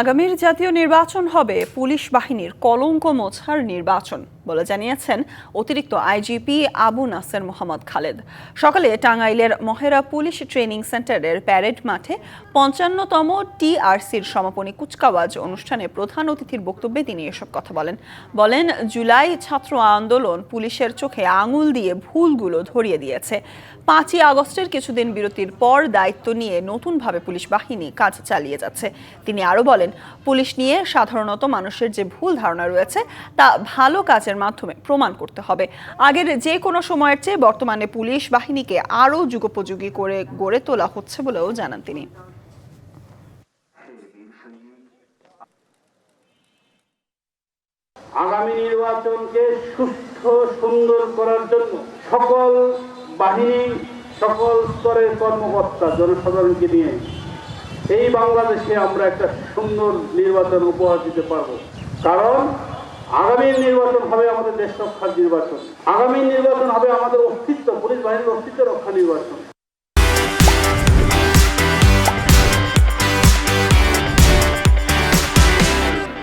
আগামীর জাতীয় নির্বাচন হবে পুলিশ বাহিনীর কলঙ্ক মোছার নির্বাচন। বলে জানিয়েছেন অতিরিক্ত আইজিপি আবু নাসের মোহাম্মদ খালেদ। সকালে টাঙ্গাইলের মহেরা পুলিশ ট্রেনিং সেন্টারের প্যারেড মাঠে পঞ্চান্নতম টিআরসির সমাপনী কুচকাওয়াজ অনুষ্ঠানে প্রধান অতিথির বক্তব্যে তিনি এসব কথা বলেন। বলেন, জুলাই ছাত্র আন্দোলন পুলিশের চোখে আঙুল দিয়ে ভুলগুলো ধরিয়ে দিয়েছে। পাঁচই আগস্টের কিছুদিন বিরতির পর দায়িত্ব নিয়ে নতুনভাবে পুলিশ বাহিনী কাজ চালিয়ে যাচ্ছে। তিনি আরও বলেন, পুলিশ নিয়ে সাধারণত মানুষের যে ভুল ধারণা রয়েছে তা ভালো কাজের মাধ্যমে প্রমাণ করতে হবে। আগের যে কোনো সময়ের চেয়ে বর্তমানে পুলিশ বাহিনীকে আরও যুগোপযোগী করে গড়ে তোলা হচ্ছে বলেও জানান তিনি। আগামী নির্বাচনকে সুস্থ সুন্দর করার জন্য সকল বাহিনী, সকল স্তরের কর্মকর্তা, জনসাধারণকে নিয়ে এই বাংলাদেশে আমরা একটা সুন্দর নির্বাচন উপহার দিতে পারব। কারণ আগামী নির্বাচন হবে আমাদের দেশ রক্ষার নির্বাচন। আগামী নির্বাচন হবে আমাদের অস্তিত্ব, পুলিশ বাহিনীর অস্তিত্ব রক্ষা নির্বাচন।